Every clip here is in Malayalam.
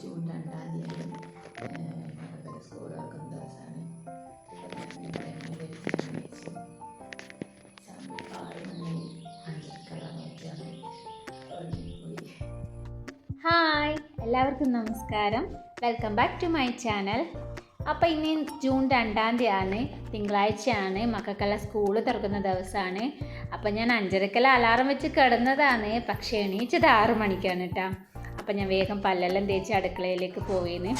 ജൂൺ രണ്ടാം തീയതി തുറക്കുന്ന ദിവസമാണ്. ഹായ് എല്ലാവർക്കും നമസ്കാരം. Welcome back to my channel. അപ്പോൾ ഇനി ജൂൺ രണ്ടാം തീയതിയാണ് തിങ്കളാഴ്ചയാണ് മക്കൾക്കെല്ലാം സ്കൂൾ തുറക്കുന്ന ദിവസമാണ്. അപ്പോൾ ഞാൻ അഞ്ചരക്കല അലാറം വെച്ച് കിടന്നതാണ് പക്ഷേ എണീച്ചത് ആറ് മണിക്കാണ് കേട്ടോ അപ്പോൾ ഞാൻ വേഗം പല്ലെല്ലാം തേച്ച് അടുക്കളയിലേക്ക് പോയിന്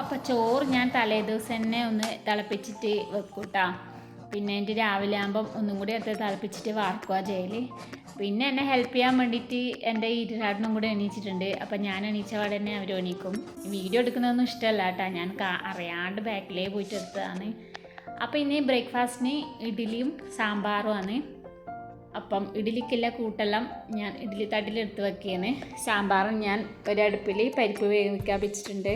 അപ്പം ചോറ് ഞാൻ തലേ ദിവസം തന്നെ ഒന്ന് തിളപ്പിച്ചിട്ട് വെക്കൂട്ടാ. പിന്നെ എന്റെ രാവിലെ ആകുമ്പം ഒന്നും കൂടി അത് തിളപ്പിച്ചിട്ട് വാർക്കുക ചെയ്യൽ പിന്നെ എന്നെ ഹെൽപ്പ് ചെയ്യാൻ വേണ്ടിയിട്ട് എന്റെ ഇരുചാട്ടനും കൂടെ എണീച്ചിട്ടുണ്ട്. അപ്പം ഞാൻ എണീച്ച പാടെ തന്നെ അവർ എണീക്കും. വീഡിയോ എടുക്കുന്നതൊന്നും ഇഷ്ടമല്ല കേട്ടോ. ഞാൻ അറിയാണ്ട് ബാക്കിലേ പോയിട്ട് എടുത്തതാണ്. അപ്പോൾ ഇനി ബ്രേക്ക്ഫാസ്റ്റിന് ഇഡ്ഡലിയും സാമ്പാറുമാണ് അപ്പം ഇഡ്ഡലിക്കുള്ള കൂട്ടെല്ലാം ഞാൻ ഇഡ്ഡലി തട്ടിലെടുത്ത് വെക്കുകയാണ് സാമ്പാറും ഞാൻ ഒരടുപ്പിൽ പരിപ്പ് വേവിക്കാൻ വെച്ചിട്ടുണ്ട്.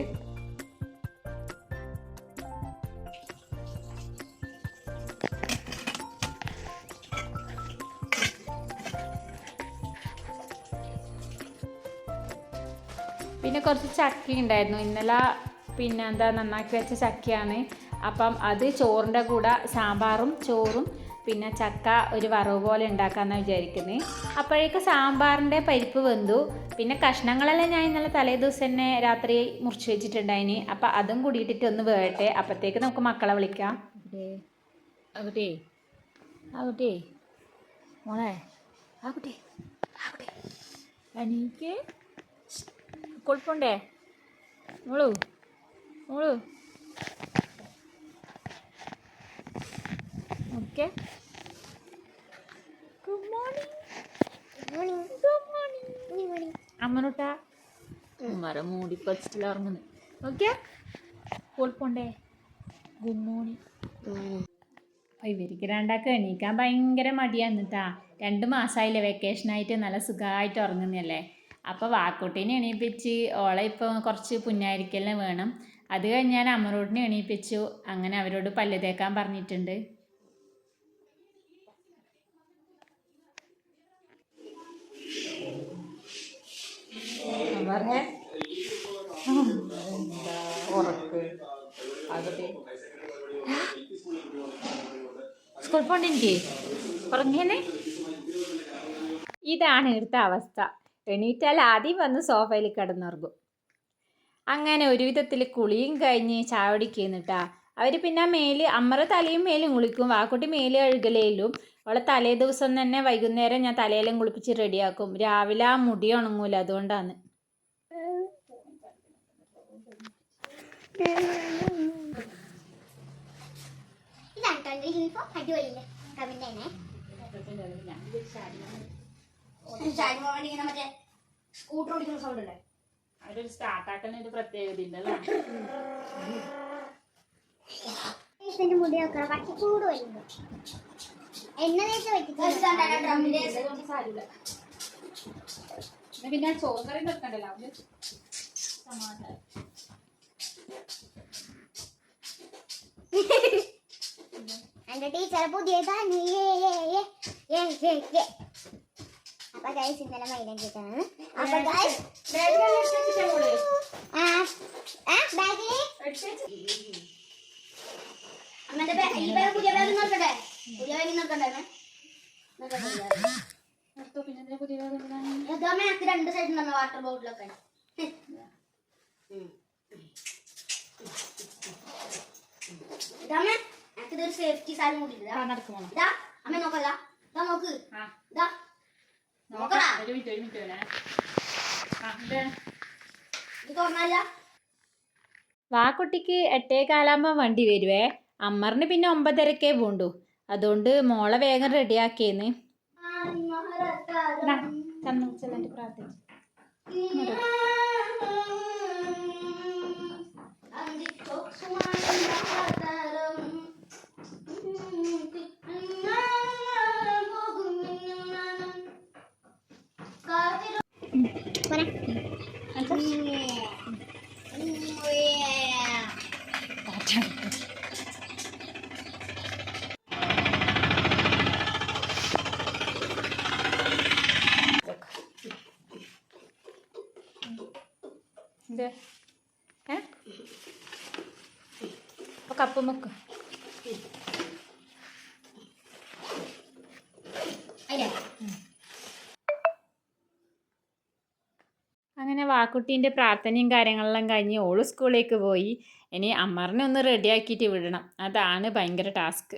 പിന്നെ കുറച്ച് ചക്ക ഉണ്ടായിരുന്നു. ഇന്നലെ പിന്നെ എന്താ നന്നാക്കി വെച്ച ചക്കയാണ്. അപ്പം അത് ചോറിന്റെ കൂടെ സാമ്പാറും ചോറും പിന്നെ ചക്ക ഒരു വറവ് പോലെ ഉണ്ടാക്കാമെന്നാണ് വിചാരിക്കുന്നത് അപ്പോഴേക്ക് സാമ്പാറിന്റെ പരിപ്പ് വെന്തു. പിന്നെ കഷ്ണങ്ങളെല്ലാം ഞാൻ ഇന്നലെ തലേ ദിവസം തന്നെ രാത്രി മുറിച്ച് വെച്ചിട്ടുണ്ടായിന്. അപ്പം അതും കൂടിയിട്ടിട്ട് ഒന്ന് വേട്ടെ അപ്പോഴത്തേക്ക് നമുക്ക് മക്കളെ വിളിക്കാം. ആകട്ടെ ആകട്ടെ മോളെ ആ കുട്ടി ആ എനിക്ക് കുഴപ്പമുണ്ടേ? മോളു മോളു. Okay. Good morning good morning അമ്മനോട്ടാ മരം മൂടി പച്ചിട്ടില്ല ഉറങ്ങുന്നു. ഓക്കെ. കുഴപ്പമുണ്ടേ? ഗുഡ് മോർണിംഗ് ഇവർക്ക് രണ്ടാൾക്ക് എണീക്കാൻ ഭയങ്കര മടിയാന്നിട്ടാ രണ്ട് മാസമായില്ലേ വെക്കേഷനായിട്ട് നല്ല സുഖമായിട്ട് ഉറങ്ങുന്നതല്ലേ? അപ്പോൾ വാക്കൂട്ടീനെ എണീപ്പിച്ച് ഓളെ ഇപ്പോൾ കുറച്ച് പുന്നായിരിക്കലിനെ വേണം. അത് കഴിഞ്ഞാൽ ഞാൻ അമ്മറോട്ടിനെ എണീപ്പിച്ചു. അങ്ങനെ അവരോട് പല്ല് തേക്കാൻ പറഞ്ഞിട്ടുണ്ട്. പറഞ്ഞേ? ഉറക്ക്? സ്കൂൾ ഇതാണ് ഇവിടുത്തെ അവസ്ഥ. എണീറ്റാൽ ആദ്യം വന്ന് സോഫയിൽ കിടന്നുറങ്ങും. അങ്ങനെ ഒരുവിധത്തിൽ കുളിയും കഴിഞ്ഞ് ചായ കുടിക്കുന്നിട്ടാ അവർ പിന്നെ മേൽ അമ്മറ തലയും മേലും കുളിക്കും. വാക്കുട്ടി മേൽ കഴുകലേലും അവളെ തലേ ദിവസം തന്നെ വൈകുന്നേരം ഞാൻ തലയിലും കുളിപ്പിച്ച് റെഡിയാക്കും. രാവിലെ ആ മുടി ഉണങ്ങൂല അതുകൊണ്ടാണ് ഇതാണ് യൂണിഫോം അടിപൊളിയില്ലേ? കവിന്റെ തന്നെ ചാടി പോകാൻ വേണ്ടി ഇങ്ങനെ മറ്റേ സ്കൂട്ടർ ഓടിക്കുന്ന സൗണ്ട് അല്ലേ അവരൊരു സ്റ്റാർട്ടാക്കുന്ന ഒരു പ്രത്യേകത ഉണ്ടല്ലോ മുടി നോക്കണം പക്ഷെ ചൂട് വരുന്നു എണ്ണ തേച്ച് വെച്ചിട്ട് പിന്നെ ചോറ് വെക്കണ്ടല്ലോ അവർ എന്റെ ടീച്ചർ പുതിയതാണ് ഏ, ഏ, ഏ, ഏ, ഏ, ഏ. അപ്പൊ ഗൈസ് ഇന്നലെ മൈലഞ്ചിട്ടാണ് അപ്പൊ ഗൈസ് പുതിയ ബാഗ് നോക്കട്ടെ പുതിയ ബാഗ് നോക്കണ്ടേ രണ്ട് സൈഡിൽ വാട്ടർ ബോട്ടിലൊക്കെ ഇതൊരു സേഫ്റ്റി സാധനം കൂടി ഇതാ നടക്കുമോ ഇതാ അമ്മ നോക്കല്ല ഇതാ. നോക്ക് ആ. ഇതാ നോക്കടാ. ഒരു മിനിറ്റ് ഒരു മിനിറ്റ് വേണേ ആ ഇത് ഇത് തുറന്നല്ല വാക്കുട്ടിക്ക് എട്ടേ കാലാകുമ്പോൾ വണ്ടി വരുവേ. അമ്മറിന് പിന്നെ ഒമ്പതരക്കേ പോണ്ടു. അതുകൊണ്ട് മോളെ വേഗം റെഡിയാക്കിയെന്ന്. പ്രാർത്ഥിച്ചു. അപ്പോൾ നോക്ക് അങ്ങനെ വാക്കുട്ടീന്റെ പ്രാർത്ഥനയും കാര്യങ്ങളെല്ലാം കഴിഞ്ഞ് ഓൾ സ്കൂളിലേക്ക് പോയി ഇനി അമ്മറിനെ ഒന്ന് റെഡിയാക്കിയിട്ട് വിടണം അതാണ് ഭയങ്കര ടാസ്ക്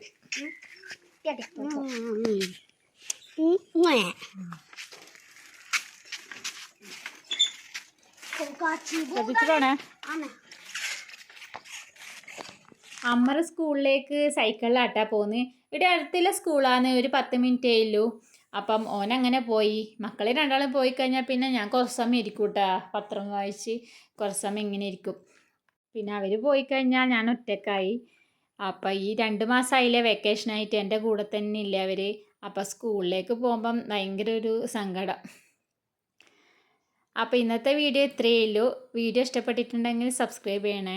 ശ്രദ്ധിച്ചിട്ടോണേ അമ്മറ സ്കൂളിലേക്ക് സൈക്കിളിലാട്ടാ പോന്ന് ഇവിടെ അടുത്തുള്ള സ്കൂളാണ് ഒരു പത്ത് മിനിറ്റേ ഉള്ളൂ. അപ്പം ഓൻ അങ്ങനെ പോയി. മക്കളെ രണ്ടാളും പോയി കഴിഞ്ഞാൽ പിന്നെ ഞാൻ കുറച്ച് സമയം ഇരിക്കും കേട്ടാ പത്രം വായിച്ച് കുറച്ച് സമയം ഇങ്ങനെ ഇരിക്കും. പിന്നെ അവർ പോയി കഴിഞ്ഞാൽ ഞാൻ ഒറ്റക്കായി. അപ്പം ഈ രണ്ട് മാസമായില്ലേ വെക്കേഷനായിട്ട് എന്റെ കൂടെ തന്നെ ഇല്ല അവർ അപ്പം സ്കൂളിലേക്ക് പോകുമ്പം ഭയങ്കര ഒരു സങ്കടം. അപ്പം ഇന്നത്തെ വീഡിയോ ഇത്രയേ ഉള്ളൂ. വീഡിയോ ഇഷ്ടപ്പെട്ടിട്ടുണ്ടെങ്കിൽ സബ്സ്ക്രൈബ് ചെയ്യണേ.